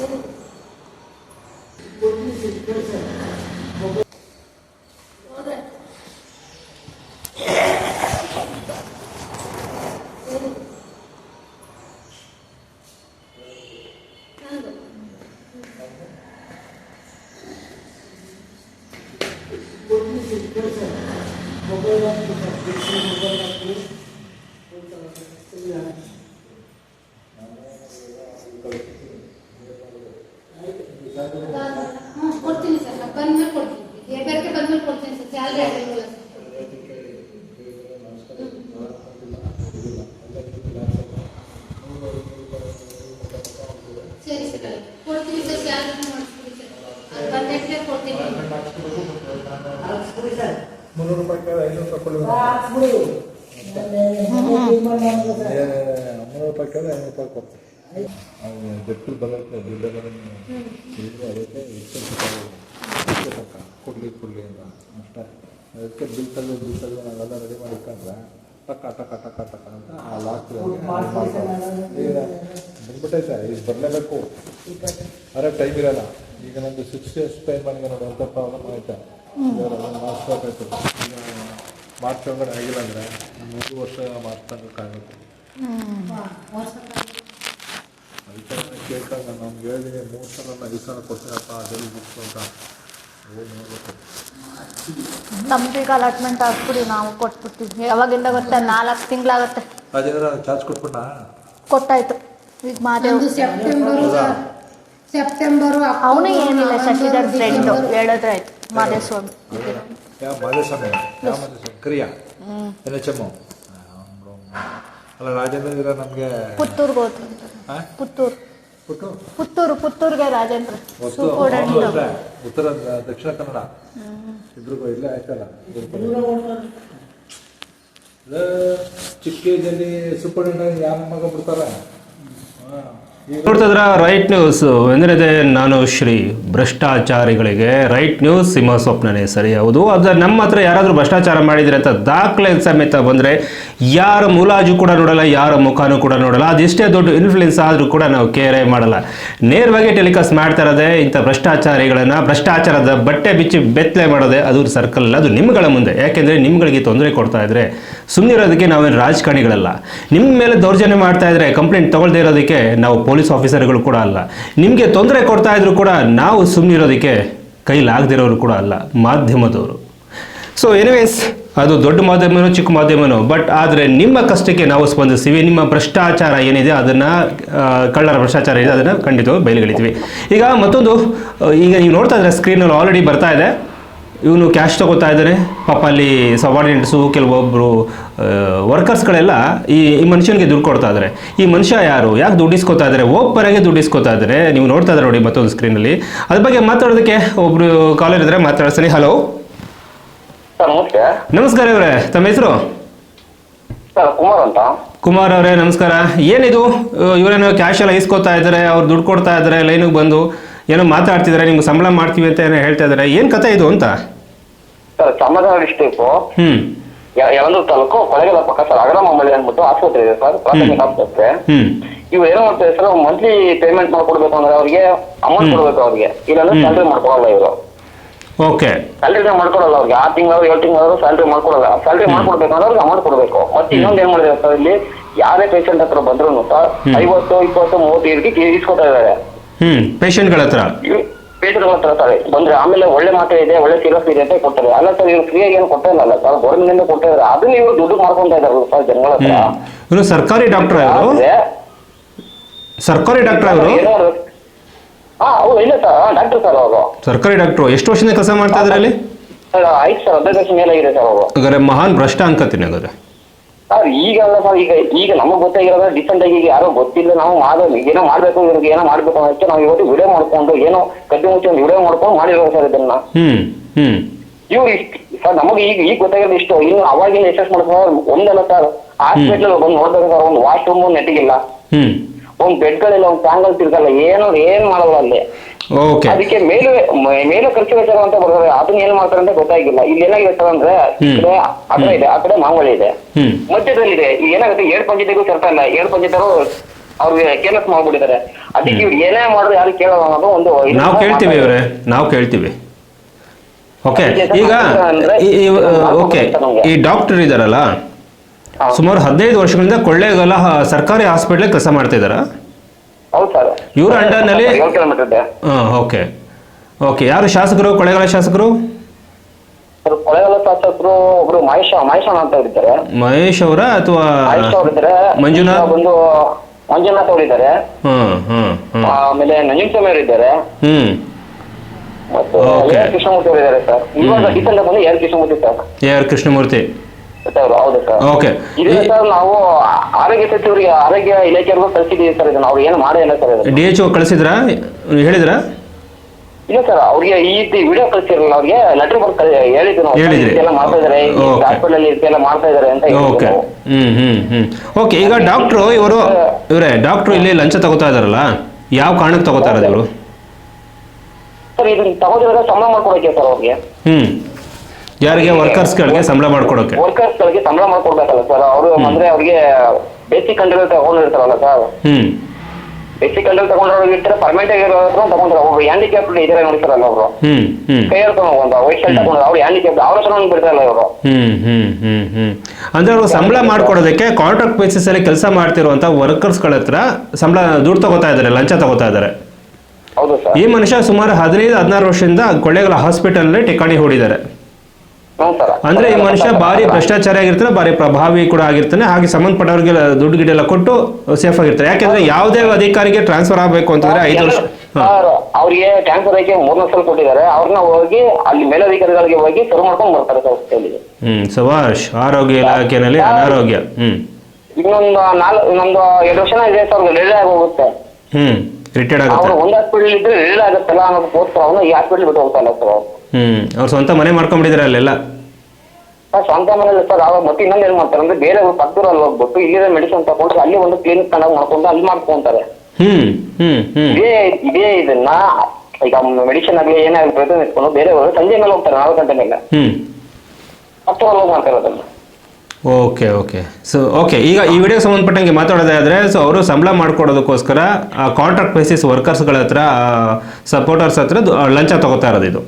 Gracias. ಹ್ಞೂ ಕೊಡ್ತೀನಿ sir ನಾನು ಬಂದ್ಮೇಲೆ ಕೊಡ್ತೀನಿ. ಹೆಬ್ಬೆರಕೆ ಬಂದ್ಮೇಲೆ ಕೊಡ್ತೀನಿ ಸರ್ ಸ್ಯಾಲ್ರಿ ಆಗಿಲ್ವಲ್ಲ ಸರಿ ಸರ್ ಕೊಡ್ತೀನಿ ಸರ್ ಸ್ಯಾಲ್ರಿ ಮಾಡಿಸ್ಬಿಡಿ ಸರ್. ಅದು ಬಂದಕ್ಕೆ ಕೊಡ್ತೀನಿ. ಮುನ್ನೂರು ರೂಪಾಯಿ ಕೇಳಿ ಐನೂರು ರೂಪಾಯಿ ಕೊಡಿ. ಮುನ್ನೂರು ರೂಪಾಯಿ ಕೇಳಿ ಐನೂರು ರೂಪಾಯಿ ಕೊಡ್ತೀನಿ. ಜಟ್ಟಿ ಬರೋಕ್ಕೆ ದುಡ್ಡೆಲ್ಲ ಇದು ಅದಕ್ಕೆ ಪಕ್ಕ ಕೊಡಲಿ ಕೊಡಲಿ ಅಂತ. ಅಷ್ಟೇ. ಅದಕ್ಕೆ ಬಿಲ್ ತೆಗೆದು ನಾವೆಲ್ಲ ರೆಡಿ ಮಾಡಿ ಇಟ್ಕೊಂಡ್ರೆ ಟಕ್ಕ ಟಕ್ಕ ಟಕ್ಕ ಟಕ್ಕ ಅಂತ ಆ ಲಾಸ್ಟ್ ಈಗ ಬಂದ್ಬಿಟ್ಟೈತೆ. ಈಗ ಬರಲೇಬೇಕು. ಅರೆ ಟೈಮ್ ಇರಲ್ಲ. ಈಗ ನಂದು ಸಿಕ್ಸ್ ಇಯರ್ಸ್ ಟೈಮ್ ನನಗೆ ನೋಡಿ ಅಂತ ಪ್ರಾಬ್ಲಮ್ ಆಯ್ತಾ? ಮಾಡಿಸ್ಬೇಕಾಯ್ತು ಈಗ ಮಾರ್ಚ್ ಒಳಗಡೆ ಆಗಿಲ್ಲ ಅಂದರೆ ಮೂರು ವರ್ಷ ಮಾರ್ಚ್ ತನಕಕ್ಕಾಗುತ್ತೆ ಅದಕ್ಕೆ ಕೇಳ್ತಾಗ ನಾನು ಅವ್ನಿಗೆ ಹೇಳಿದ್ದೀನಿ ಮೂರು ಸಲ ಐದು ಸಲ ಕೊಡ್ತೀನಪ್ಪ ಅದೆಲ್ಲಿ ಬುಕ್ಸ್ ಅಂತ ಹೋಗಿ ನೋಡ್ಬೇಕು ನಮ್ದೀಗ ಅಲಾಟ್ಮೆಂಟ್ ಹಾಕ್ಬಿಡಿ ನಾವು ಕೊಟ್ಬಿಡ್ತೀವಿ. ಯಾವಾಗಿಂದ ಗೊತ್ತಾ? ನಾಲ್ಕು ತಿಂಗಳಾಗತ್ತೆ. ಅದೇನಾರ ಚಾರ್ಜ್ ಕೊಟ್ಬಿಟ್ಟ ಕೊಟ್ಟಾಯ್ತು. ಈಗ ಮಾದೇವ್. ಸೆಪ್ಟೆಂಬರ್ ಸೆಪ್ಟೆಂಬರು ಸೆಪ್ಟೆಂಬರು ಅವನು ಏನಿಲ್ಲ ಶಶಿಧರ್ ಫ್ರೆಂಡು ಹೇಳಿದ್ರೆ ಆಯ್ತು. ಮಾದೇವ್ ಸ್ವಾಮಿ. ಯಾವ ಮಾದೇಸ್ವಾಮಿ ಯಾವ ಮಾದೇಸ್ವಾಮಿ ಕ್ರಿಯಾ? ಎನ್ ಎಚ್ ಎಂ ಅಲ್ಲ ರಾಜೇಂದ್ರ ನಮಗೆ ಪುತ್ತೂರ್ಗೆ ಹೋದ್ರು. ಪುತ್ತೂರು. ಪುತ್ತೂರು. ಪುತ್ತೂರ್ಗೆ ರಾಜೇಂದ್ರ. ಉತ್ತರ ದಕ್ಷಿಣ ಕನ್ನಡ. ಇಬ್ರಿಗೂ ಇಲ್ಲೇ ಆಯ್ತಲ್ಲ? ಚಿಕ್ಕ ಏಜಲ್ಲಿ ಸೂಪರ್ಡೆಂಟ್ ಯಾರ ಮಗ ಬಿಡ್ತಾರ? ನೋಡ್ತಿದ್ರ ರೈಟ್ ನ್ಯೂಸ್ ಎಂದಿನದೆ ನಾನು ಶ್ರೀ ಭ್ರಷ್ಟಾಚಾರಿಗಳಿಗೆ ರೈಟ್ ನ್ಯೂಸ್ ಸಿಂಹ ಸ್ವಪ್ನನೇ ಸರಿ, ಹೌದು. ಅದ್ರ ನಮ್ಮ ಹತ್ರ ಯಾರಾದರೂ ಭ್ರಷ್ಟಾಚಾರ ಮಾಡಿದ್ರೆ ಅಂತ ದಾಖಲೆ ಸಮೇತ ಬಂದರೆ ಯಾರ ಮುಲಾಜು ಕೂಡ ನೋಡಲ್ಲ, ಯಾರ ಮುಖಾನು ಕೂಡ ನೋಡಲ್ಲ. ಅದೆಷ್ಟೇ ದೊಡ್ಡ ಇನ್ಫ್ಲುಯೆನ್ಸ್ ಆದರೂ ಕೂಡ ನಾವು ಕೇರೆ ಮಾಡಲ್ಲ. ನೇರವಾಗಿ ಟೆಲಿಕಾಸ್ಟ್ ಮಾಡ್ತಾ ಇರೋದೇ ಇಂಥ ಭ್ರಷ್ಟಾಚಾರಿಗಳನ್ನು, ಭ್ರಷ್ಟಾಚಾರದ ಬಟ್ಟೆ ಬಿಚ್ಚಿ ಬೆತ್ತಲೆ ಮಾಡೋದೇ ಅದು ಸರ್ಕಲ್ ಅದು ನಿಮ್ಗಳ ಮುಂದೆ. ಯಾಕೆಂದರೆ ನಿಮ್ಗಳಿಗೆ ತೊಂದರೆ ಕೊಡ್ತಾ ಇದ್ರೆ ಸುಮ್ಮನಿರೋದಕ್ಕೆ ನಾವೇನು ರಾಜಕಾರಣಿಗಳಲ್ಲ. ನಿಮ್ಮ ಮೇಲೆ ದೌರ್ಜನ್ಯ ಮಾಡ್ತಾ ಇದ್ರೆ ಕಂಪ್ಲೇಂಟ್ ತಗೊಳ್ದೇ ಇರೋದಕ್ಕೆ ನಾವು ಪೊಲೀಸ್ ಆಫೀಸರ್ಗಳು ಕೂಡ ಅಲ್ಲ. ನಿಮಗೆ ತೊಂದರೆ ಕೊಡ್ತಾ ಇದ್ರು ಕೂಡ ನಾವು ಸುಮ್ಮನಿರೋದಕ್ಕೆ ಕೈಲಾಗದಿರೋರು ಕೂಡ ಅಲ್ಲ, ಮಾಧ್ಯಮದವರು. ಸೊ ಎನಿವೇಸ್ ಅದು ದೊಡ್ಡ ಮಾಧ್ಯಮನೋ ಚಿಕ್ಕ ಮಾಧ್ಯಮನೋ ಬಟ್ ಆದರೆ ನಿಮ್ಮ ಕಷ್ಟಕ್ಕೆ ನಾವು ಸ್ಪಂದಿಸ್ತೀವಿ. ನಿಮ್ಮ ಭ್ರಷ್ಟಾಚಾರ ಏನಿದೆ ಅದನ್ನು ಕಳ್ಳರ ಭ್ರಷ್ಟಾಚಾರ ಇದೆ ಅದನ್ನು ಖಂಡಿತವಾಗಿ ಬಯಲುಗಳಿತೀವಿ. ಈಗ ಮತ್ತೊಂದು ಈಗ ನೀವು ನೋಡ್ತಾ ಇದ್ರೆ ಸ್ಕ್ರೀನಲ್ಲಿ ಆಲ್ರೆಡಿ ಬರ್ತಾ ಇದೆ. ಇವನು ಕ್ಯಾಶ್ ತಗೋತಾ ಇದ್ದಾರೆ ಪಾಪ ಅಲ್ಲಿ ಸಬಾರ್ಡಿನೇಟ್ಸು ಕೆಲವೊಬ್ಬರು ವರ್ಕರ್ಸ್ಗಳೆಲ್ಲ ಈ ಈ ಮನುಷ್ಯನಿಗೆ ದುಡ್ಡು ಕೊಡ್ತಾ ಇದ್ದಾರೆ ಈ ಮನುಷ್ಯ ಯಾರು? ಯಾಕೆ ದುಡ್ಡು ಇಸ್ಕೊತಾ ಇದ್ದಾರೆ ಒಬ್ಬರಾಗೆ ದುಡ್ಡು ಇಸ್ಕೊತಾ ಇದ್ದಾರೆ ನೀವು ನೋಡ್ತಾ ಇದ್ದಾರೆ ನೋಡಿ ಮತ್ತೊಂದು ಸ್ಕ್ರೀನಲ್ಲಿ ಅದ್ರ ಬಗ್ಗೆ ಮಾತಾಡೋದಕ್ಕೆ ಒಬ್ರು ಕಾಲರ್ ಇದ್ದರೆ ಮಾತಾಡ್ತೀನಿ ಹಲೋ ನಮಸ್ಕಾರ ಇವರೇ. ತಮ್ಮ ಹೆಸರು? ಸರ್ ಕುಮಾರ್ ಅಂತ. ಕುಮಾರ್ ಅವರೇ ನಮಸ್ಕಾರ. ಏನಿದು? ಇವರೇನೋ ಕ್ಯಾಶ್ ಎಲ್ಲ ಇಸ್ಕೊತಾ ಇದ್ದಾರೆ ಅವ್ರು ದುಡ್ಡು ಕೊಡ್ತಾ ಇದ್ದಾರೆ ಲೈನಿಗೆ ಬಂದು. ಏನೋ ಮಾತಾಡ್ತಿದ್ದಾರೆ ನಿಮ್ಗೆ ಸಂಬಳ ಮಾಡ್ತೀವಿ ಅಂತ ಏನೋ ಹೇಳ್ತಾ ಇದ್ದಾರೆ ಏನು ಕತೆ ಇದು ಅಂತ? ಸರ್ ಚಾಮರಾಜನಗರ ಡಿಸ್ಟಿಕ್ ಹ್ಮ್ ಯಲಂದೂರು ತಾಲೂಕು ಕೊಳೆಗಲ ಪಕ್ಕ ಸರ್ ಅಗರ ಮಳೆ ಅಂದ್ಬಿಟ್ಟು ಆಸ್ಪತ್ರೆ ಇದೆ ಸರ್ ಪ್ರಾಥಮಿಕ ಆಸ್ಪತ್ರೆ. ಇವ್ ಏನೋ ಮಾಡ್ತಾರೆ ಸರ್ ಮಂತ್ಲಿ ಪೇಮೆಂಟ್ ಮಾಡ್ಕೊಡ್ಬೇಕು ಅಂದ್ರೆ ಅವ್ರಿಗೆ ಅಮೌಂಟ್ ಕೊಡ್ಬೇಕು ಅವ್ರಿಗೆ. ಇಲ್ಲಾಂದ್ರೆ ಸ್ಯಾಲ್ರಿ ಮಾಡ್ಕೊಳಲ್ಲ ಇವರು. ಓಕೆ. ಸ್ಯಾಲ್ರಿ ಮಾಡ್ಕೊಡಲ್ಲ ಅವ್ರಿಗೆ. ಆರು ತಿಂಗಳು ಏಳು ತಿಂಗಳು ಸ್ಯಾಲ್ರಿ ಮಾಡ್ಕೊಡಲ್ಲ. ಸ್ಯಾಲ್ರಿ ಮಾಡ್ಕೊಡ್ಬೇಕಂದ್ರೆ ಅವ್ರಿಗೆ ಅಮೌಂಟ್ ಕೊಡ್ಬೇಕು. ಮತ್ತೆ ಇನ್ನೊಂದು ಏನ್ ಮಾಡಿದ್ರೆ ಸರ್ ಇಲ್ಲಿ ಯಾರೇ ಪೇಷಂಟ್ ಹತ್ರ ಬಂದ್ರು ಸರ್ ಐವತ್ತು ಇಪ್ಪತ್ತು ಮೂವತ್ತು ಇದಕ್ಕೆ ಇಸ್ಕೊತಾ ಇದ್ದಾರೆ. ಹ್ಞೂ ಪೇಷಂಟ್ಗಳ ಹತ್ರ. ಪೇಷಂಟ್ ಹತ್ರ ಸರ್ ಬಂದ್ರೆ ಆಮೇಲೆ ಒಳ್ಳೆ ಮಾತ್ರೆ ಇದೆ ಒಳ್ಳೆ ಸಿರಪ್ ಇದೆ ಅಂತ ಕೊಡ್ತಾರೆ. ಅಲ್ಲ ಸರ್ ಇವ್ರು ಫ್ರೀಯಾಗಿ ಏನು ಕೊಡ್ತಾ ಇಲ್ಲ ಸರ್? ಗೌರ್ಮೆಂಟ್ ಕೊಡ್ತಾ ಇದ್ದಾರೆ. ಅದನ್ನ ಇವ್ರು ದುಡ್ಡು ಮಾಡ್ಕೊಂತ ಇದಾರೆ ಸರ್ ಜನಗಳ ಹತ್ರ? ಇವರು ಸರ್ಕಾರಿ ಡಾಕ್ಟರ್ ಅವರು ಸರ್ಕಾರಿ ಡಾಕ್ಟರ್ ಅವರು ಸರ್ಕಾರಿ ಹಾ ಹೌದು ಇಲ್ಲ ಸರ್ ಡಾಕ್ಟರ್ ಸರ್ ಅವರು. ಸರ್ಕಾರಿ ಡಾಕ್ಟ್ರು ಎಷ್ಟು ವರ್ಷದಿಂದ ಕೆಲಸ ಮಾಡ್ತಾ ಇದ್ದಾರೆ ಅಲ್ಲಿ? ಸರ್ ಹದಿನೈದು ವರ್ಷ ಮೇಲಾಗಿದೆ ಸರ್ ಅವರು. ಹಾಗಾದ್ರೆ ಮಹಾನ್ ಭ್ರಷ್ಟ ಅನ್ಕೋತೀನಿ ಹಾಗಾದ್ರೆ ಸರ್ ಈಗ ಅಲ್ಲ ಸರ್ ಈಗ ಈಗ ನಮಗೆ ಗೊತ್ತಾಗಿರೋದು ಡಿಸೆಂಟ್ ಆಗಿ ಈಗ ಯಾರೋ ಗೊತ್ತಿಲ್ಲ ನಾವು ಮಾಡೋದು ಏನೋ ಮಾಡ್ಬೇಕು ಇವ್ರಿಗೆ ಏನೋ ಮಾಡ್ಬೇಕು ಅನ್ನೋದಕ್ಕೆ ನಾವು ಇವತ್ತು ವಿಡಿಯೋ ಮಾಡ್ಕೊಂಡು ಏನೋ ಕಡ್ಡಿ ಮುಚ್ಚಿ ಒಂದು ವಿಡಿಯೋ ಮಾಡ್ಕೊಂಡು ಮಾಡಿರೋ ಸರ್ ಇದನ್ನ. ಇವ್ರು ಇಷ್ಟು ಸರ್ ನಮಗೆ ಈಗ ಈಗ ಗೊತ್ತಾಗಿರೋದು ಇಷ್ಟು ಇನ್ನು ಅವಾಗಿಂದ ಎಸ್ ಮಾಡ್ಕೊಂಡು ಒಂದಲ್ಲ ಸರ್ ಹಾಸ್ಪಿಟಲ್ ಬಂದು ನೋಡ್ಬೇಕು ಸರ್ ಒಂದು ವಾಶ್ರೂಮ್ ನೆಟ್ಟಿಗಿಲ್ಲ. ಹ್ಮ್. ಒಂದ್ ಬೆಡ್ಗಳಿಲ್ಲ ಒಂದ್ ಫ್ಯಾನ್ಗಳು ತಿರ್ಗಲ್ಲ ಏನು ಏನ್ ಮಾಡಲ್ಲ ಅಲ್ಲಿ? ಓಕೆ ಅದಕ್ಕೆ ಮೇಲೆ ಮೇಲು ಖರ್ಚು ವೆಚ್ಚ ಅಂತ ಬರ್ತಾರೆ ಅದನ್ನ ಏನ್ ಮಾಡ್ತಾರೆ ಅಂತ ಗೊತ್ತಾಗಿಲ್ಲ. ಇಲ್ಲಿ ಏನಾಗಿದೆ ಸರ್ ಅಂದ್ರೆ ಆ ಕಡೆ ಇದೆ ಆ ಕಡೆ ಮಾಂಗಳಿ ಇದೆ. ಮಧ್ಯದಲ್ಲಿ ಇದೆ. ಏನಾಗುತ್ತೆ ಏಳು ಪಂಚಾಯತಿಗೂ ಸೇರ್ತಾ ಇಲ್ಲ. ಏಳು ಪಂಚಾಯತರು ಅವ್ರಿಗೆ ಕೆಲಸ ಮಾಡ್ಬಿಟ್ಟಿದ್ದಾರೆ. ಅದಕ್ಕೆ ಇವ್ರು ಏನೇ ಮಾಡಿದ್ರು ಯಾರು ಕೇಳೋದು ಅನ್ನೋದು ಒಂದು ನಾವು ಕೇಳ್ತೀವಿ ಇವರೇ. ನಾವು ಕೇಳ್ತೀವಿ. ಓಕೆ ಈಗ ಓಕೆ ಈ ಡಾಕ್ಟರ್ ಇದಾರಲ್ಲ. ಸುಮಾರು ಹದಿನೈದು ವರ್ಷಗಳಿಂದ ಕೊಳ್ಳೇಗಾಲ ಸರ್ಕಾರಿ ಹಾಸ್ಪಿಟ್ಲಿಗೆ ಕೆಲಸ ಮಾಡ್ತಿದ್ದಾರಾ ಹೌದು ಸರ್. ಇವ್ರ ಅಂಡರ್ನಲ್ಲಿ? ಏಳು ಕಿಲೋಮೀಟರ್ ಇದೆ. ಹಾಂ ಓಕೆ ಓಕೆ ಯಾರು ಶಾಸಕರು ಕೊಳ್ಳೇಗಾಲ ಶಾಸಕರು? ಸರ್ ಕೊಳೆಗಾಲ ಶಾಸಕರು ಒಬ್ರು ಮಹೇಶ ಮಹೇಶ ಅಂತ ಇದ್ದಾರೆ. ಮಹೇಶ್ ಅವರ ಅಥವಾ ಮಹೇಶ್ ಅವರಿದ್ದಾರೆ ಮಂಜುನಾಥ್? ಬಂದು ಮಂಜುನಾಥ್ ಅವರಿದ್ದಾರೆ ಹ್ಮ್ ಹ್ಮ್ ಆಮೇಲೆ ಆಮೇಲೆ ನಂಜನಸ್ವಾಮಿ ಅವರು ಇದ್ದಾರೆ. ಹ್ಮ್. ಮತ್ತೆ Okay. ಎ ಕೃಷ್ಣಮೂರ್ತಿ ಅವರು ಇದ್ದಾರೆ ಸರ್. ಇವಾಗ ಡೀಸೆಂಟ್ ಬಂದು A R Krishnamurthy sir. A R Krishnamurthy. Sir ಹೌದು ಸರ್. ಓಕೆ. ಇದೆ ಸರ್ ನಾವು ಆರೋಗ್ಯ ಸಚಿವರಿಗೆ ಆರೋಗ್ಯ ಇಲಾಖೆಯವ್ರಿಗೂ ಕಳಿಸಿದೀವಿ ಸರ್ ಇದನ್ನ ಅವ್ರು ಏನು ಮಾಡೇ ಇಲ್ಲ ಸರ್ ಡಿ ಎಚ್ ಓ ಕಳಿಸಿದ್ರಾ? ಹೇಳಿದ್ರಾ? ಇಲ್ಲ ಸರ್ ಅವ್ರಿಗೆ ಈ ವಿಡಿಯೋ ಕಳಿಸಿರಲ್ಲ ಅವ್ರಿಗೆ ಲೆಟರ್ ಬರ್ತಾ ಹೇಳಿದ್ರು ನಾವು. ಹೇಳಿದ್ರಿ. ಇದೆಲ್ಲ ಮಾಡ್ತಾ ಇದಾರೆ. ಹಾಸ್ಪಿಟಲ್ ಅಲ್ಲಿ ಇದೆಲ್ಲ ಮಾಡ್ತಾ ಇದಾರೆ ಅಂತ ಓಕೆ. ನಾವು. ಹ್ಮ್ ಹ್ಮ್ ಹ್ಮ್. ಓಕೆ ಈಗ ಡಾಕ್ಟ್ರು ಇವರು ಇವರೇ ಡಾಕ್ಟ್ರು ಇಲ್ಲಿ ಲಂಚ ತಗೋತಾ ಇದಾರಲ್ಲ ಯಾವ ಕಾರಣಕ್ಕೆ ತಗೋತಾ ಇರೋದು ಇವರು? ಸರ್ ಇದನ್ನ ತಗೋದಿದ್ರೆ ಸಂಬಳ ಮಾಡ್ಕೊಡಕ್ಕೆ ಸರ್ ಅವ್ರಿಗೆ. ಹ್ಮ್. ಯಾರಿಗೆ ವರ್ಕರ್ಸ್ಗಳಿಗೆ ಸಂಬಳ ಮಾಡ್ಕೊಡೋಕೆ? ವರ್ಕರ್ಸ್ ಗಳಿಗೆ ಸಂಬಳ ಮಾಡ್ಕೊಡ್ಬೇಕಲ್ಲ ಸರ್ ಅವರು ಅಂದ್ರೆ ಅವ್ರಿಗೆ ಬೇಸಿಕ್ ಕಂಟ್ರೋಲ್ ತಗೊಂಡಿರ್ತಾರಲ್ಲ ಸರ್ ಹ್ಮ್. ಬೇಸಿಕ್ ಕಂಟ್ರೋಲ್ ತಗೊಂಡ್ರವ್ರಿಗೆ ಇರ್ತಾರೆ ಪರ್ಮನೆಂಟ್ ಆಗಿ ತಗೊಂಡ್ರೆ ಒಬ್ರು ಹ್ಯಾಂಡಿಕ್ಯಾಪ್ ಇದ್ರೆ ನೋಡ್ತಾರಲ್ಲ ಅವರು. ಹ್ಮ್ ಹ್ಮ್. ಕೈ ಹಿಡ್ಕೊಂಡು ಒಂದು ವೈಟ್ ಶರ್ಟ್ ತಗೊಂಡ್ರೆ ಅವ್ರು ಹ್ಯಾಂಡಿಕ್ಯಾಪ್ ಅವ್ರ ಹತ್ರ ಬಿಡ್ತಾರಲ್ಲ ಇವರು. ಹ್ಮ್ ಹ್ಮ್ ಹ್ಮ್ ಹ್ಮ್ ಅಂದ್ರೆ ಅವರು ಸಂಬಳ ಮಾಡ್ಕೊಡೋದಕ್ಕೆ ಕಾಂಟ್ರಾಕ್ಟ್ ಬೇಸಿಸ್ ಅಲ್ಲಿ ಕೆಲಸ ಮಾಡ್ತಿರುವಂತ ವರ್ಕರ್ಸ್ ಹತ್ರ ಸಂಬಳ ದುಡ್ಡು ತಗೋತಾ ಇದ್ದಾರೆ ಲಂಚ ತಗೋತಾ ಇದ್ದಾರೆ ಈ ಮನುಷ್ಯ ಸುಮಾರು ಹದಿನೈದು ಹದಿನಾರು ವರ್ಷದಿಂದ ಕೊಳ್ಳೇಗಾಲ ಹಾಸ್ಪಿಟಲ್ ಟಿಕಾಣಿ ಹೂಡಿದ್ದಾರೆ. ಅಂದ್ರೆ ಈ ಮನುಷ್ಯ ಭಾರಿ ಭ್ರಷ್ಟಾಚಾರ ಆಗಿರ್ತಾನೆ ಭಾರಿ ಪ್ರಭಾವಿ ಕೂಡ ಆಗಿರ್ತಾನೆ ಹಾಗೆ ಸಂಬಂಧಪಟ್ಟವ್ರಿಗೆ ದುಡ್ಡು ಗಿಡ್ಡೆಲ್ಲ ಕೊಟ್ಟು ಸೇಫ್ ಆಗಿರ್ತಾರೆ ಯಾಕೆಂದ್ರೆ ಯಾವುದೇ ಅಧಿಕಾರಿಗೆ ಟ್ರಾನ್ಸ್ಫರ್ ಆಗಬೇಕು ಅಂತಂದ್ರೆ ಐದು ವರ್ಷ ಅವ್ರಿಗೆ ಟ್ರಾನ್ಸ್ಫರ್ ಆಗಿ ಮೂರ್ನೇ ಸಲ ಕೊಟ್ಟಿದ್ದಾರೆ. ಅವ್ರನ್ನ ಹೋಗಿ ಅಲ್ಲಿ ಮೇಲಧಿಕಾರಿಗಳಿಗೆ ಹೋಗಿ ಸರ್ ಮಾಡ್ಕೊಂಡು ಬರ್ತಾರೆ. ಹ್ಮ್ ಸುಭಾಷ್ ಆರೋಗ್ಯ ಇಲಾಖೆನಲ್ಲಿ ಅನಾರೋಗ್ಯ. ಹ್ಮ್. ಇನ್ನೊಂದು ನಾಲ್ಕು ಇನ್ನೊಂದು ಎರಡು ವರ್ಷ ಇದೆ ಸರ್ ರಿಲೇ ಆಗಿ ಹೋಗುತ್ತೆ ಹ್ಮ್ ರಿಟೈರ್ಡ್ ಆಗುತ್ತೆ. ಒಂದ್ ಹಾಸ್ಪಿಟಲ್ ಇದ್ರೆ ರಿಲೇ ಆಗುತ್ತಲ್ಲ ಅನ್ನೋದಕ್ಕೋಸ್ಕರ ಅವನು ಈ ಹಾಸ್ಪಿಟಲ್ ಬಿಟ್ಟು ಹೋಗ್ತಾ ಇಲ್ಲ ಸರ್ ಹ್ಮ್. ಅವ್ರು ಸ್ವಂತ ಮನೆ ಮಾಡ್ಕೊಂಡ್ಬಿಟ್ಟಿದ್ರೆ ಅಲ್ಲೆಲ್ಲ. ಸರ್ ಸ್ವಂತ ಮನೆಯಲ್ಲಿ ಸರ್ ಅವಾಗ ಮತ್ತೆ ಇನ್ನೊಂದು ಏನ್ ಮಾಡ್ತಾರೆ ಅಂದ್ರೆ ಬೇರೆ ಪಕ್ಕದಲ್ಲಿ ಹೋಗ್ಬಿಟ್ಟು ಇಲ್ಲಿರೋ ಮೆಡಿಸಿನ್ ತಗೊಂಡು ಅಲ್ಲಿ ಒಂದು ಕ್ಲಿನಿಕ್ ಕಂಡಾಗ ಮಾಡ್ಕೊಂಡು ಅಲ್ಲಿ ಮಾಡ್ಕೊಂತಾರೆ. ಹ್ಮ್ ಹ್ಮ್ ಹ್ಮ್. ಇದೇ ಇದೇ ಇದನ್ನ ಈಗ ಮೆಡಿಸಿನ್ ಆಗಲಿ ಏನಾಗಲಿ ಬೇರೆ ಬೇರೆಯವರು ಸಂಜೆ ಮೇಲೆ ಹೋಗ್ತಾರೆ ನಾಲ್ಕು ಗಂಟೆ ಮೇಲೆ. ಹ್ಮ್. ಹೋಗಿ ಮಾಡ್ತಾರೆ ಅದನ್ನ. Okay okay. ಸೊ ಓಕೆ ಈಗ ಈ ವಿಡಿಯೋ ಸಂಬಂಧಪಟ್ಟಂಗೆ ಮಾತಾಡೋದಾದ್ರೆ ಸೊ ಅವರು ಸಂಬಳ ಮಾಡ್ಕೊಡೋದಕ್ಕೋಸ್ಕರ ಕಾಂಟ್ರಾಕ್ಟ್ ಬೇಸಿಸ್ ವರ್ಕರ್ಸ್ಗಳ ಹತ್ರ ಸಪೋರ್ಟರ್ಸ್ ಹತ್ರ ಲಂಚ ತಗೋತಾ ಇರೋದು ಇದು.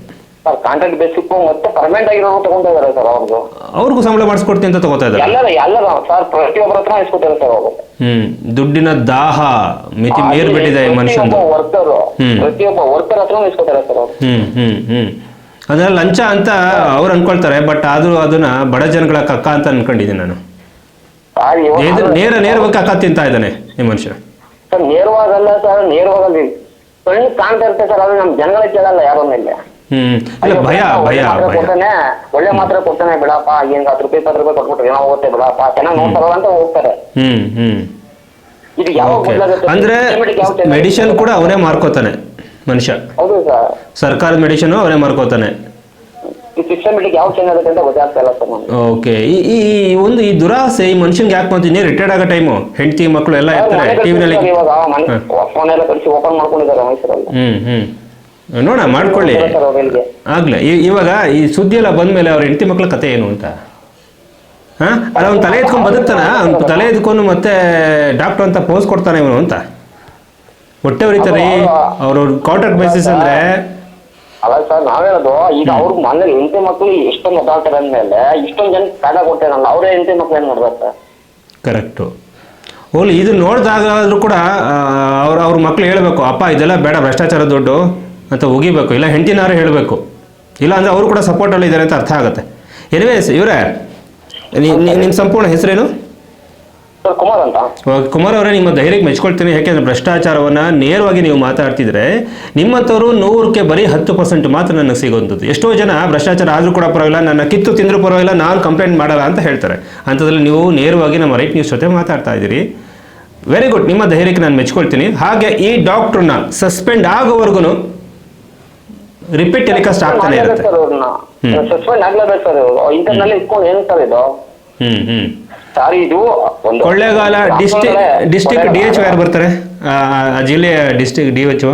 ಸರ್ ಕಾಂಟ್ರಾಕ್ಟ್ ಬೇಸಿಕ್ ಮತ್ತೆ ಪರ್ಮನೆಂಟ್ ಆಗಿರೋ ತಗೊಂತ ಇದಾರೆ ಸರ್ ಅವ್ರದ್ದು ಅವ್ರಿಗೂ ಸಂಬಳ ಮಾಡಿಸ್ಕೊಡ್ತೀನಿ ಅಂತ ತಗೋತಾ ಇದ್ದಾರೆ? ಎಲ್ಲರ ಎಲ್ಲರ ಸರ್ ಪ್ರತಿಯೊಬ್ಬರ ಹತ್ರ ಇಸ್ಕೊತಾರೆ ಸರ್ ಅವರು. ಹ್ಮ್ ದುಡ್ಡಿನ ದಾಹ ಮಿತಿ ಮೀರ್ಬಿಟ್ಟಿದೆ ಈ ಮನುಷ್ಯಂದು. ವರ್ಕರ್ ಪ್ರತಿಯೊಬ್ಬ ವರ್ಕರ್ ಹತ್ರ ಇಸ್ಕೊತಾರೆ ಸರ್ ಅವರು. ಹ್ಮ್ ಹ್ಮ್ ಹ್ಮ್. ಅದನ್ನ ಲಂಚ ಅಂತ ಅವ್ರು ಅನ್ಕೊಳ್ತಾರೆ ಬಟ್ ಆದ್ರೂ ಅದನ್ನ ಬಡ ಜನಗಳ ಕಕ್ಕ ಅಂತ ಅನ್ಕೊಂಡಿದ್ದೀನಿ ನಾನು. ನೇರ ನೇರ ನೇರವಾಗಿ ಕಕ್ಕ ತಿಂತಾ ಇದ್ದಾನೆ ಈ ಮನುಷ್ಯ. ಸರ್ ನೇರವಾಗಲ್ಲ ಸರ್ ನೇರವಾಗಲ್ಲ. ಕಣ್ಣು ಕಾಣ್ತಾ ಇರ್ತೇವೆ ಸರ್ ಅದು ನಮ್ ಜನಗಳ ಕೇಳಲ್ಲ ಯಾರನ್ನ ಇಲ್ಲಿ. ಹ್ಮ್. ಅಲ್ಲ ಭಯ ಭಯ ಒಳ್ಳೆ ಮಾತ್ರೆ ಭಯ. ಕೊಡ್ತಾನೆ. ಒಳ್ಳೆ ಮಾತ್ರ ಕೊಡ್ತಾನೆ ಬಿಡಪ್ಪ. ಏನ್ ಹತ್ತು ರೂಪಾಯಿ ಇಪ್ಪತ್ತು ರೂಪಾಯಿ ಕೊಟ್ಬಿಟ್ರೆ ಏನೋ ಹೋಗುತ್ತೆ ಬಿಡಪ್ಪ. ಚೆನ್ನಾಗಿ ನೋಡ್ತಾರಲ್ಲ ಅಂತ ಹೋಗ್ತಾರೆ. ಹ್ಮ್ ಹ್ಮ್. ಇದು ಯಾವಾಗ? ಅಂದ್ರೆ ಮೆಡಿಸಿನ್ ಕೂಡ ಅವನೇ ಮಾರ್ಕೋತಾನೆ ಮನುಷ್ಯ. ಹೌದು ಸರ್. ಸರ್ಕಾರದ ಮೆಡಿಸಿನ್ ಅವನೇ ಮಾರ್ಕೋತಾನೆ. ಈ ಸಿಸ್ಟಮೆಟಿಕ್ ಯಾವ ಚೇಂಜ್ ಆಗುತ್ತೆ ಅಂತ ಗೊತ್ತಾಗ್ತಾ ಇಲ್ಲ ಸರ್ ಓಕೆ ಈ ಒಂದು ಈ ದುರಾಸೆ ಈ ಮನುಷ್ಯನ್ಗೆ ಯಾಕೆ ಬಂತೀನಿ ರಿಟೈರ್ಡ್ ಆಗೋ ಟೈಮು ಹೆಂಡತಿ ಮಕ್ಕಳು ಎಲ್ಲ ಇರ್ತಾರೆ ಟಿವಿನಲ್ಲಿ ಇವಾಗ. ಹ್ಮ್. ಫೋನೆಲ್ಲ ಕಳಿಸಿ ಓಪನ್ ಮಾಡ್ಕೊಂಡಿದ್ದಾರೆ ಮೈಸೂರಲ್ಲಿ. ಹ್ಮ್ ಹ್ಮ್. ನೋಡ ಮಾಡ್ಕೊಳ್ಳಿ. ಆಗಲೇ. ಇವಾಗ ಈ ಸುದ್ದಿ ಎಲ್ಲ ಬಂದ್ಮೇಲೆ ಅವ್ರ ಹೆಂಡತಿ ಮಕ್ಳ ಕತೆ ಏನು ಅಂತ? ಹಾ? ಅಲ್ಲ ಅವ್ನು ತಲೆ ಎತ್ಕೊಂಡು ಬದುಕ್ತಾನ? ಅವ್ನು ತಲೆ ಎತ್ಕೊಂಡು ಮತ್ತೆ ಡಾಕ್ಟರ್ ಅಂತ ಪೋಸ್ ಕೊಡ್ತಾನೆ ಇವನು ಅಂತ? ಹೊಟ್ಟೆ ಹೊರಿತಾರೆ ಅವ್ರ ಕಾಂಟ್ರಾಕ್ಟ್ ಬೇಸಿಸ್ ಅಂದ್ರೆ ಅಲ್ಲ ಸರ್ ನಾವ್ ಹೇಳೋದು ಈಗ ಅವ್ರ ಮನೇಲಿ ಹೆಂಡತಿ ಮಕ್ಳು ಎಷ್ಟೊಂದು ಡಾಕ್ಟರ್ ಅಂದ್ಮೇಲೆ ಇಷ್ಟೊಂದು ಜನ ಕಾಲ ಕೊಟ್ಟಿರಲ್ಲ ಅವರೇ ಹೆಂಡತಿ ಮಕ್ಳು ಏನ್ ಮಾಡ್ಬೇಕು ಸರ್? ಕರೆಕ್ಟು ಓಲಿ ಇದು ನೋಡಿದಾಗಾದ್ರೂ ಕೂಡ ಅವ್ರ ಅವ್ರ ಮಕ್ಳು ಹೇಳಬೇಕು ಅಪ್ಪ ಇದೆಲ್ಲ ಬೇಡ ಭ್ರಷ್ಟಾಚಾರ ದುಡ್ಡು. ಅಂತ ಒಗಿಬೇಕು ಇಲ್ಲ ಹೆಂಡತಿನಾರು ಹೇಳಬೇಕು. ಇಲ್ಲ ಅಂದರೆ ಅವರು ಕೂಡ ಸಪೋರ್ಟಲ್ಲಿ ಇದ್ದಾರೆ ಅಂತ ಅರ್ಥ ಆಗುತ್ತೆ. ಎನಿವೇಸ್ ಇವರೇ ನಿಮ್ಮ ಸಂಪೂರ್ಣ ಹೆಸರೇನು? ಸರ್ ಕುಮಾರ್ ಅಂತ. ಕುಮಾರ್ ಅವರೇ ನಿಮ್ಮ ಧೈರ್ಯಕ್ಕೆ ಮೆಚ್ಕೊಳ್ತೀನಿ. ಯಾಕೆಂದ್ರೆ ಭ್ರಷ್ಟಾಚಾರವನ್ನು ನೇರವಾಗಿ ನೀವು ಮಾತಾಡ್ತಿದ್ರೆ ನಿಮ್ಮಂಥವ್ರು ನೂರಕ್ಕೆ ಬರೀ ಹತ್ತು ಪರ್ಸೆಂಟ್ ಮಾತ್ರ ನನಗೆ ಸಿಗೋವಂಥದ್ದು. ಎಷ್ಟೋ ಜನ ಭ್ರಷ್ಟಾಚಾರ ಆದರೂ ಕೂಡ ಪರವಾಗಿಲ್ಲ ನನ್ನ ಕಿತ್ತು ತಿಂದರೂ ಪರವಾಗಿಲ್ಲ ನಾನು ಕಂಪ್ಲೇಂಟ್ ಮಾಡಲ್ಲ ಅಂತ ಹೇಳ್ತಾರೆ. ಅಂಥದ್ರಲ್ಲಿ ನೀವು ನೇರವಾಗಿ ನಮ್ಮ ರೈಟ್ ನ್ಯೂಸ್ ಜೊತೆ ಮಾತಾಡ್ತಾ ಇದ್ದೀರಿ. ವೆರಿ ಗುಡ್ ನಿಮ್ಮ ಧೈರ್ಯಕ್ಕೆ ನಾನು ಮೆಚ್ಕೊಳ್ತೀನಿ. ಹಾಗೆ ಈ ಡಾಕ್ಟ್ರನ್ನ ಸಸ್ಪೆಂಡ್ ಆಗೋವರೆಗೂ ರಿಪೀಟ್ ಟೆಲಿಕಾಸ್ಟ್ ಆಗ್ತಾನೆ ಇರುತ್ತೆ. ಸಸ್ಪೆಂಡ್ ಆಗ್ಲೇಬೇಕು ಸರ್ ಇಂಟರ್ನಲ್ಲಿ ಇಟ್ಕೊಂಡು ಏನು ಸರ್ ಇದು? ಹ್ಮ್ ಹ್ಮ್. ಸರ್ ಇದು ಒಂದು Kollegal district district D H ಯಾರು ಬರ್ತಾರೆ? ಜಿಲ್ಲೆಯ district D H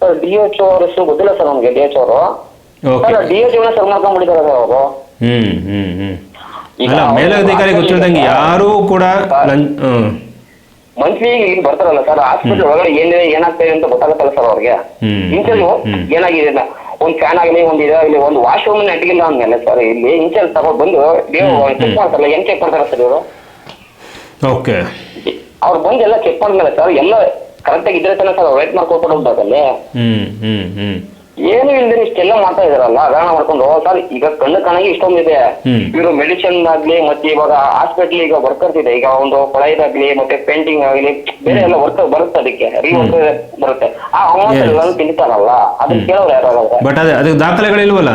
sir D H ಅವ್ರ ಹೆಸರು ಗೊತ್ತಿಲ್ಲ ಸರ್ ನಮ್ಗೆ ಡಿ ಎಚ್ ಅವರು. ಡಿ ಎಚ್ ಸರ್ ಮಾಡ್ಕೊಂಡ್ಬಿಟ್ಟಿದ್ದಾರೆ ಸರ್ ಅವರು. ಹ್ಮ್ ಹ್ಮ್ ಹ್ಮ್. ಅಲ್ಲ ಅವ್ರು ಮೇಲಧಿಕಾರಿ ಗೊತ್ತಿಲ್ದಂಗೆ ಯಾರೂ ಕೂಡ ಹ್ಮ್. ಮಂತ್ಲಿ ಇಲ್ಲಿ ಬರ್ತಾರಲ್ಲ ಸರ್ ಹಾಸ್ಪಿಟಲ್ ಒಳಗಡೆ ಏನಿದೆ ಏನಾಗ್ತಾ ಇದೆ ಅಂತ ಗೊತ್ತಾಗುತ್ತಲ್ಲ ಸರ್ ಅವ್ರಿಗೆ. ಇಂಚಲ್ಲಿ ಏನಾಗಿದೆ ಒಂದ್ ಫ್ಯಾನ್ ಆಗಲಿ ಒಂದ್ ಇದಾಗಲಿ ಒಂದು ವಾಶ್ರೂಮ್ ನೆಟ್ಟಿಗಿಲ್ಲ ಅಂದ್ಮೇಲೆ ಸರ್ ಇಲ್ಲಿ ಇಂಚಲ್ ತಗೊಂಡ್ ಬಂದು ಚೆಕ್ ಮಾಡ್ತಾರಲ್ಲ ಏನ್ ಚೆಕ್ ಮಾಡ್ತಾರ ಸರ್ ಇವರು? ಓಕೆ. ಅವ್ರು ಬಂದು ಎಲ್ಲ ಚೆಕ್ ಮಾಡಿದ್ಮೇಲೆ ಸರ್ ಎಲ್ಲ ಕರೆಕ್ಟ್ ಆಗಿ ಇದ್ರೆ ತಾನೆ ಸರ್ ವೇಟ್ ಹೋಗ್ಬೇಕಲ್ಲಿ ಹ್ಮ್ ಹ್ಮ್. ಏನು ಇಲ್ದೇ ಇಷ್ಟೆಲ್ಲ ಮಾಡ್ತಾ ಇದಾರಲ್ಲ ಹಗರಣ ಮಾಡ್ಕೊಂಡು ಸರ್ ಈಗ ಕಣ್ಣು ಕಣಗೆ ಇಷ್ಟೊಂದಿದೆ ಇದೆ. ಇವರು ಮೆಡಿಸಿನ್ ಆಗ್ಲಿ ಮತ್ತೆ ಇವಾಗ ಹಾಸ್ಪಿಟಲ್ ಈಗ ವರ್ಕರ್ಸ್ ಇದೆ. ಈಗ ಒಂದು ಕೊಳೈದಾಗ್ಲಿ ಮತ್ತೆ ಪೇಂಟಿಂಗ್ ಆಗ್ಲಿ ಬೇರೆ ಎಲ್ಲ ವರ್ಕ್ ಬರುತ್ತೆ ಅದಕ್ಕೆ. ರೀವರ್ಕ್ ಬರುತ್ತೆ. ಆ ಅಮೌಂಟ್. ಎಲ್ಲ ತಿಂತಾರಲ್ಲ ಅದನ್ನ ಕೇಳೋರು ಯಾರು ಬಟ್ ಅದೇ ಅದಕ್ಕೆ ದಾಖಲೆಗಳಿಲ್ವಲ್ಲ?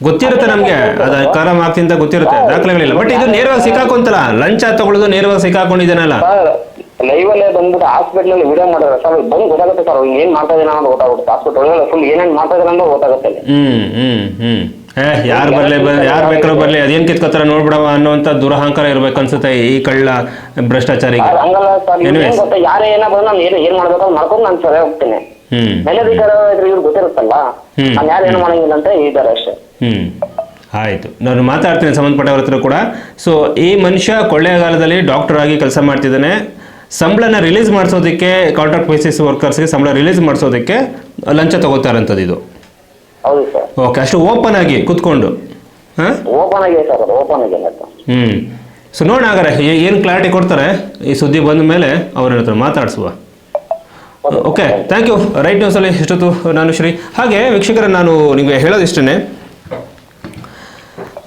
ಗೊತ್ತಿರುತ್ತೆ ನಮಗೆ. ಅದು ಕಾರಂ ಅಂತ ಗೊತ್ತಿರುತ್ತೆ. ದಾಖಲೆಗಳಿಲ್ಲ. ಬಟ್ ಇದು ನೇರವಾಗಿ ಸಿಕ್ಕಾಕೊಂತಲ್ಲ. ಲಂಚ ತಗೊಳ್ಳೋದು ನೇರವಾಗಿ ಸಿಕ್ಕಾಕೊಂಡಿದ್ದಾನಲ್ಲ? ಲೈವ್ ಅಲ್ಲೇ ಬಂದ್ಬಿಟ್ಟು ಹಾಸ್ಪಿಟಲ್ ಅಲ್ಲಿ ವಿಡಿಯೋ ಮಾಡಿದ್ರೆ ಸರ್ ಬಂದು ಗೊತ್ತಾಗುತ್ತೆ ಸರ್ ಅವ್ರು ಏನ್ ಮಾಡ್ತಾ ಇದ್ದಾನೆ ಅನ್ನೋದು ಗೊತ್ತಾಗುತ್ತೆ. ಹಾಸ್ಪಿಟಲ್ ಒಳಗಡೆ ಫುಲ್ ಏನೇನ್ ಮಾಡ್ತಾ ಇದ್ದಾನೆ ಅನ್ನೋದು ಗೊತ್ತಾಗುತ್ತೆ ಅಲ್ಲಿ. ಹ್ಮ್ ಹ್ಮ್ ಹ್ಮ್. ಏ ಯಾರು ಬರಲಿ ಯಾರು ಬೇಕಾದ್ರೂ ಬರಲಿ ಅದೇನು ಕಿತ್ಕೋತಾರ ನೋಡ್ಬಿಡವ ಅನ್ನೋಂಥ ದುರಹಂಕಾರ ಇರ್ಬೇಕು ಅನ್ಸುತ್ತೆ ಈ ಕಳ್ಳ ಭ್ರಷ್ಟಾಚಾರಿಗೆ. ಹಂಗಲ್ಲ ಸರ್ Anyways. ಗೊತ್ತಾ ಯಾರೇ ಏನ ಬಂದ್ರೆ ನಾನು ಏನ್ ಏನ್ ಮಾಡ್ಬೇಕು ಅಂತ ಮಾಡ್ಕೊಂಡು ನಾನು ಸರಿ ಹೋಗ್ತೇನೆ. ಹ್ಮ್. ಮೇಲಧಿಕಾರ ಇವ್ರು ಗೊತ್ತಿರುತ್ತಲ್ಲ ಹ್ಮ್. ನಾನು ಯಾರು ಏನು ಮಾಡಂಗಿಲ್ಲ ಅಂತ ಇದ್ದಾರೆ ಅಷ್ಟೇ. ಹ್ಮ್. ಆಯಿತು. ನಾನು ಮಾತಾಡ್ತೀನಿ ಸಂಬಂಧಪಟ್ಟವ್ರ ಹತ್ರ ಕೂಡ. ಸೊ ಈ ಮನುಷ್ಯ ಕೊಳ್ಳೆಗಾಲದಲ್ಲಿ ಡಾಕ್ಟರ್ ಆಗಿ ಕೆಲಸ ಮಾಡ್ತಿದ್ದಾನೆ. ಸಂಬಳನ ರಿಲೀಸ್ ಮಾಡಿಸೋದಕ್ಕೆ ಕಾಂಟ್ರಾಕ್ಟ್ ಬೇಸಿಸ್ ವರ್ಕರ್ಸ್ಗೆ ಸಂಬಳ ರಿಲೀಸ್ ಮಾಡಿಸೋದಕ್ಕೆ ಲಂಚ ತಗೋತಾರಂಥದ್ದು ಇದು. ಹೌದು ಸರ್. ಓಕೆ ಅಷ್ಟು ಓಪನ್ ಆಗಿ ಕುತ್ಕೊಂಡು. ಹಾಂ? ಓಪನ್ ಆಗಿದೆ ಸರ್ ಅದು ಓಪನ್ ಆಗಿದೆ ಅಂತ ಹ್ಞೂ ಸೊ ನೋಡೋಣ ಹಾಗಾದ್ರೆ ಏನು ಕ್ಲಾರಿಟಿ ಕೊಡ್ತಾರೆ? ಈ ಸುದ್ದಿ ಬಂದ ಮೇಲೆ ಅವ್ರ ಹತ್ರ ಮಾತಾಡಿಸುವ. ಓಕೆ. ಥ್ಯಾಂಕ್ ಯು ರೈಟ್ ನ್ಯೂಸಲ್ಲಿ ಇಷ್ಟೊತ್ತು ನಾನು ಶ್ರೀ ಹಾಗೆ ವೀಕ್ಷಕರ ನಾನು ನಿಮಗೆ ಹೇಳೋದಿಷ್ಟೇ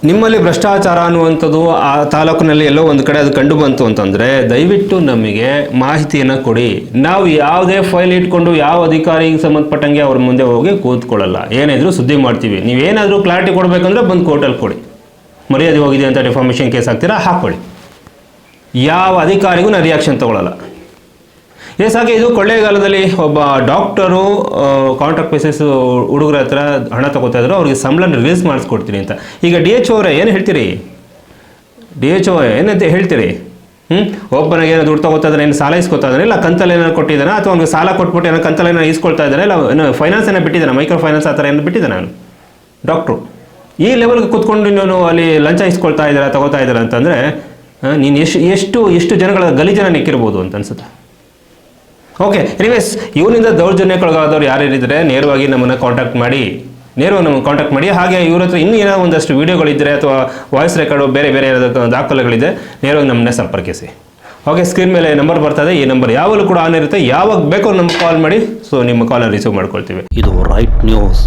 ನಿಮ್ಮಲ್ಲಿ ಭ್ರಷ್ಟಾಚಾರ ಅನ್ನುವಂಥದ್ದು ಆ ತಾಲೂಕಿನಲ್ಲಿ ಎಲ್ಲೋ ಒಂದು ಕಡೆ ಅದು ಕಂಡು ಬಂತು ಅಂತಂದರೆ ದಯವಿಟ್ಟು ನಮಗೆ ಮಾಹಿತಿಯನ್ನು ಕೊಡಿ. ನಾವು ಯಾವುದೇ ಫೈಲ್ ಇಟ್ಕೊಂಡು ಯಾವ ಅಧಿಕಾರಿಗೆ ಸಂಬಂಧಪಟ್ಟಂಗೆ ಅವ್ರ ಮುಂದೆ ಹೋಗಿ ಕೂತ್ಕೊಳ್ಳಲ್ಲ. ಏನಿದ್ರು ಸುದ್ದಿ ಮಾಡ್ತೀವಿ. ನೀವೇನಾದರೂ ಕ್ಲಾರಿಟಿ ಕೊಡಬೇಕಂದ್ರೆ ಬಂದು ಕೋರ್ಟಲ್ಲಿ ಕೊಡಿ. ಮರ್ಯಾದೆ ಹೋಗಿದೆ ಅಂತ ಡಿಫಾರ್ಮೇಷನ್ ಕೇಸ್ ಹಾಕ್ತೀರಾ ಹಾಕ್ಕೊಳ್ಳಿ. ಯಾವ ಅಧಿಕಾರಿಗೂ ನಾನು ರಿಯಾಕ್ಷನ್ ತಗೊಳ್ಳಲ್ಲ ಎಸ್, ಹಾಗೆ ಇದು ಕೊಳ್ಳೇಗಾಲದಲ್ಲಿ ಒಬ್ಬ ಡಾಕ್ಟರು ಕಾಂಟ್ರಾಕ್ಟ್ ಬೇಸಿಸ್ ಹುಡುಗರ ಹತ್ರ ಹಣ ತಗೋತಾ ಇದ್ರು, ಅವ್ರಿಗೆ ಸಂಬಳ ರಿಲೀಸ್ ಮಾಡಿಸ್ಕೊಡ್ತೀನಿ ಅಂತ. ಈಗ ಡಿ ಎಚ್ ಅವರೇ ಏನು ಹೇಳ್ತೀರಿ? ಡಿ ಎಚ್ ಓ ಏನಂತ ಹೇಳ್ತೀರಿ? ಹ್ಞೂ ಒಬ್ಬನಿಗೆ ಏನೋ ದುಡ್ಡು ತಗೋತಾ ಇದ್ದಾನೆ ಏನು ಸಾಲ ಇಸ್ಕೊತಾ ಇದ್ದಾನೆ, ಇಲ್ಲ ಕಂತಲ್ಲಿ ಏನಾರು ಕೊಟ್ಟಿದ್ದಾನೆ, ಅಥವಾ ಅವ್ನಿಗೆ ಸಾಲ ಕೊಟ್ಬಿಟ್ಟು ಏನೋ ಕಂತಲ್ಲಿ ಏನೋ ಇಸ್ಕೊಳ್ತಾ ಇದ್ದಾನೆ, ಇಲ್ಲ ಏನೋ ಫೈನಾನ್ಸ್ ಏನೋ ಬಿಟ್ಟಿದ್ದಾನೆ ಮೈಕ್ರೋ ಫೈನಾನ್ಸ್ ಆ ಥರ ಏನು ಬಿಟ್ಟಿದ್ದಾನೆ ನಾನು ಡಾಕ್ಟ್ರು. ಈ ಲೆವೆಲ್ಗೆ ಕೂತ್ಕೊಂಡು ನೀನು ಅಲ್ಲಿ ಲಂಚ ಇಸ್ಕೊಳ್ತಾ ಇದ್ದೀರಾ, ತಗೋತಾ ಇದ್ದೀರಾ ಅಂತಂದರೆ ನೀನು ಎಷ್ಟು ಎಷ್ಟು ಎಷ್ಟು ಜನಗಳ ಗಲೀಜನ ನಿಕ್ಕಿರ್ಬೋದು ಅಂತ ಅನ್ಸುತ್ತೆ. ಓಕೆ ಎನಿವೇಸ್ ಇವನಿಂದ ದೌರ್ಜನ್ಯಕ್ಕೊಳಗಾದವ್ರು ಯಾರ್ಯಾರಿದ್ರೆ ನೇರವಾಗಿ ನಮ್ಮನ್ನು ಕಾಂಟ್ಯಾಕ್ಟ್ ಮಾಡಿ. ನೇರವಾಗಿ ನಮಗೆ ಕಾಂಟ್ಯಾಕ್ಟ್ ಮಾಡಿ. ಹಾಗೆ ಇವ್ರ ಹತ್ರ ಇನ್ನೂ ಏನೋ ಒಂದಷ್ಟು ವೀಡಿಯೋಗಳಿದ್ದರೆ ಅಥವಾ ವಾಯ್ಸ್ ರೆಕಾರ್ಡು ಬೇರೆ ಬೇರೆ ದಾಖಲೆಗಳಿದೆ, ನೇರವಾಗಿ ನಮ್ಮನ್ನೇ ಸಂಪರ್ಕಿಸಿ. ಓಕೆ ಸ್ಕ್ರೀನ್ ಮೇಲೆ ನಂಬರ್ ಬರ್ತದೆ, ಈ ನಂಬರ್ ಯಾವಾಗಲೂ ಕೂಡ ಆನ್ ಇರುತ್ತೆ. ಯಾವಾಗ ಬೇಕೋ ನಮ್ಗೆ ಕಾಲ್ ಮಾಡಿ. ಸೊ ನಿಮ್ಮ ಕಾಲನ್ನು ರಿಸೀವ್ ಮಾಡ್ಕೊಳ್ತೀವಿ. ಇದು ರೈಟ್ ನ್ಯೂಸ್